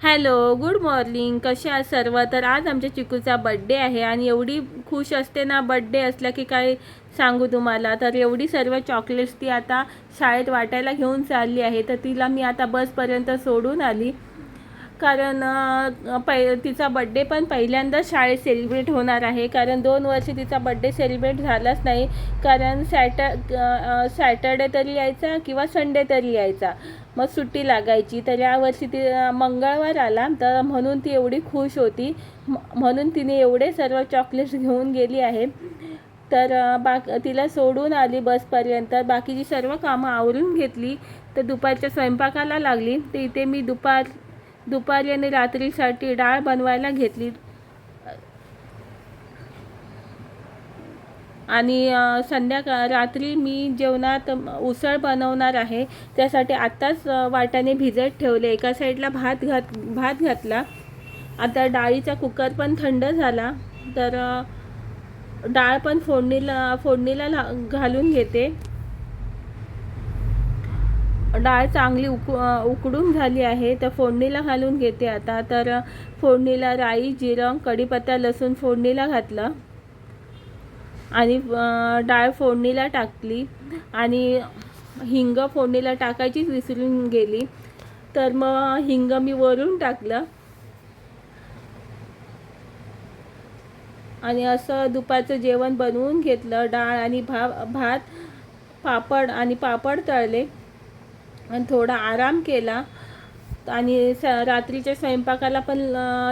Hello good morning. कसे आहात सर्व? तर आज आमच्या चिकूचा बड्डे आहे आणि एवढी खुश असते ना बड्डे असला की काय सांगू तुम्हाला? तर एवढी सर्व चॉकलेट्स ती आता शाळेत वाटायला घेऊन चालली आहे. तर तिला मी आता बसपर्यंत सोडून आली. कारण पै तिचा बड्डे पण पहिल्यांदाच शाळेत सेलिब्रेट होणार आहे. कारण दोन वर्ष तिचा बड्डे सेलिब्रेट झालाच नाही. कारण सॅट सॅटर्डे तरी यायचा किंवा संडे तरी यायचा. मग सुट्टी लागायची. तर यावर्षी ती मंगळवार आला. तर म्हणून ती एवढी खुश होती. म्हणून तिने एवढे सर्व चॉकलेट्स घेऊन गेली आहे. तर बा बाक तिला सोडून आली बसपर्यंत बाकीची सर्व कामं आवरून घेतली. तर दुपारच्या स्वयंपाकाला लागली. तर इथे मी दुपार दुपारी आणि रात्रीसाठी डाळ बनवायला घेतली. आणि संध्याकाळ रात्री मी जेवणात उसळ बनवणार आहे. त्यासाठी आत्ताच वाट्याने भिजत ठेवले. एका साईडला भात घात भात घातला. आता डाळीचा कुकर पण थंड झाला. तर डाळ पण फोडणीला फोडणीला घालून घेते. डाळ चांगली उक उकडून झाली आहे. तर फोडणीला घालून घेते आता. तर फोडणीला राई जिरं कढीपत्ता लसूण फोडणीला घातलं. आणि डाळ फोडणीला टाकली. आणि हिंग फोडणीला टाकायचीच विसरून गेली. तर मग हिंग मी वरून टाकलं. आणि असं दुपारचं जेवण बनवून घेतलं. डाळ आणि भा भात पापड आणि पापड तळले. आणि थोडा आराम केला. आणि स रात्रीच्या स्वयंपाकाला पण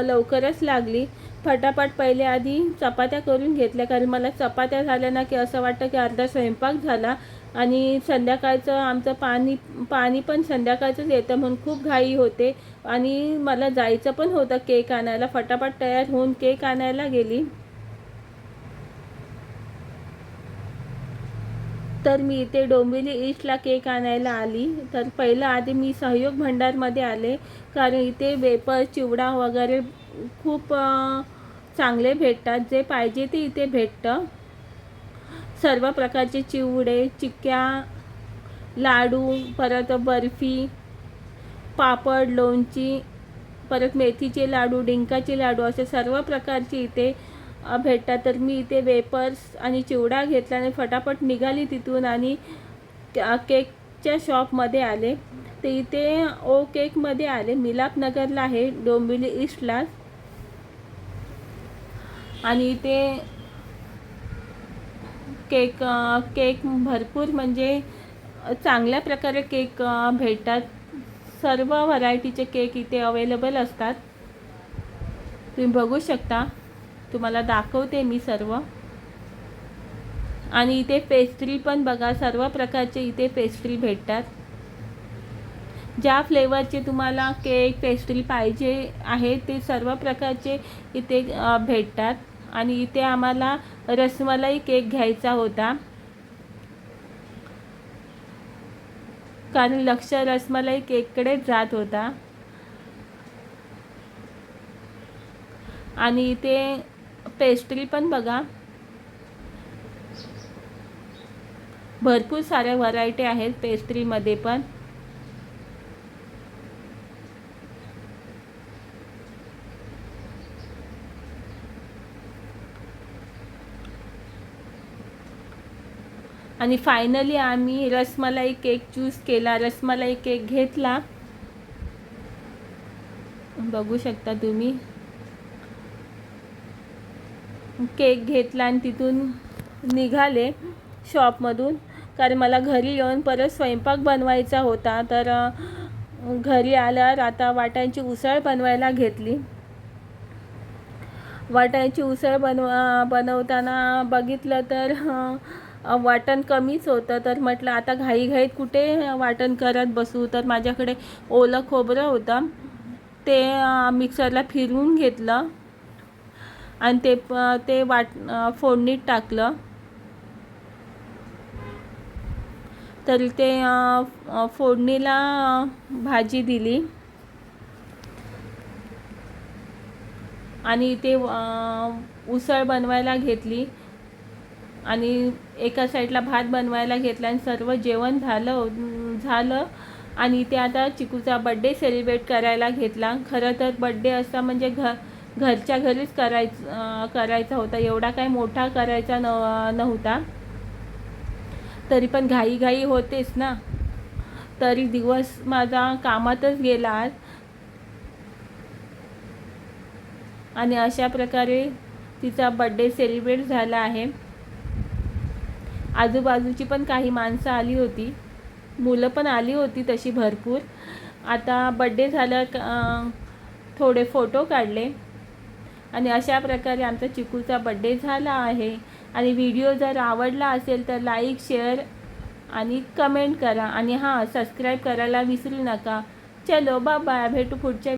लवकरच लागली. फटाफट पहिले आधी चपात्या करून घेतल्या कारण मला चपात्या झाल्या ना की असं वाटतं की अर्धा स्वयंपाक झाला. आणि संध्याकाळचं आमचं पाणी पाणी पण संध्याकाळचंच येतं म्हणून खूप घाई होते. आणि मला जायचं पण होतं केक आणायला. फटाफट तयार होऊन केक आणायला गेली. तर मी इथे डोंबिवली ईस्टला केक आणायला आली. तर पहिलं आधी मी सहयोग भंडारमध्ये आले. कारण इथे वेपर चिवडा वगैरे खूप चांगले भेटतात. जे पाहिजे ते इथे भेटतं. सर्व प्रकारचे चिवडे चिक्क्या लाडू परत बर्फी पापड लोणची परत मेथीचे लाडू डिंकाचे लाडू असे सर्व प्रकारचे इथे भेटतात तर मी इथे वेपर्स आणि चिवडा घेतला आणि फटाफट निघाली तिथून आणि केकच्या शॉपमध्ये आले. ते इथे ओ केकमध्ये आले. मिलापनगरला आहे डोंबिवली ईस्टला. आणि इथे केक केक भरपूर म्हणजे चांगल्या प्रकारे केक भेटतात. सर्व व्हरायटीचे केक इथे अवेलेबल असतात. तुम्ही बघू शकता. तुम्हाला दाखवते मी सर्व. आणि इथे पेस्ट्री पण बघा सर्व प्रकारचे इथे पेस्ट्री भेटतात. ज्या फ्लेवरचे तुम्हाला केक पेस्ट्री पाहिजे आहे ते सर्व प्रकारचे इथे भेटतात. आणि इथे आम्हाला रसमलाई केक घ्यायचा होता. कारण लक्ष रसमलाई केककडेच जात होता. आणि इथे पेस्ट्री पण बघा. भरपूर साऱ्या व्हरायटी आहेत पेस्ट्रीमध्ये पण. आणि फायनली आम्ही रसमलाई केक चूज केला. रसमलाई केक घेतला. बघू शकता तुम्ही. केक घेतला आणि तिथून निघाले शॉपमधून. कारण मला घरी येऊन परत स्वयंपाक बनवायचा होता. तर घरी आल्यावर आता वाटाण्याची उसळ बनवायला घेतली. वाटाण्याची उसळ बनवा बनवताना बघितलं तर वाटण कमीच होतं. तर म्हटलं आता घाईघाईत कुठे वाटण करत बसू? तर माझ्याकडे ओलं खोबरं होतं. ते मिक्सरला फिरवून घेतलं. आणि ते प- ते वाट फोडणीत टाकलं. तर ते फोडणीला भाजी दिली. आणि ते उसळ बनवायला घेतली. आणि एका साईडला भात बनवायला घेतला आणि सर्व जेवण झालं झालं. आणि ते आता चिकूचा बड्डे सेलिब्रेट करायला घेतला. खरं तर बड्डे असा म्हणजे घ घरच्या घरीच करायचं करायचा होता. एवढा काही मोठा करायचा न नव्हता. तरी पण घाईघाई होतेच ना? तरी दिवस माझा कामातच गेला आज आणि अशा प्रकारे तिचा बड्डे सेलिब्रेट झाला आहे. आजूबाजूची पण काही माणसं आली होती. मुलं पण आली होती तशी भरपूर. आता बड्डे झाल्या थोडे फोटो काढले. आणि अशा प्रकारे आमचा चिकूचा बड्डे झाला आहे. आणि व्हिडिओ जर आवडला असेल तर लाईक शेअर आणि कमेंट करा. आणि हां सबस्क्राईब करायला विसरू नका. चलो बा बाय भेटू पुढच्या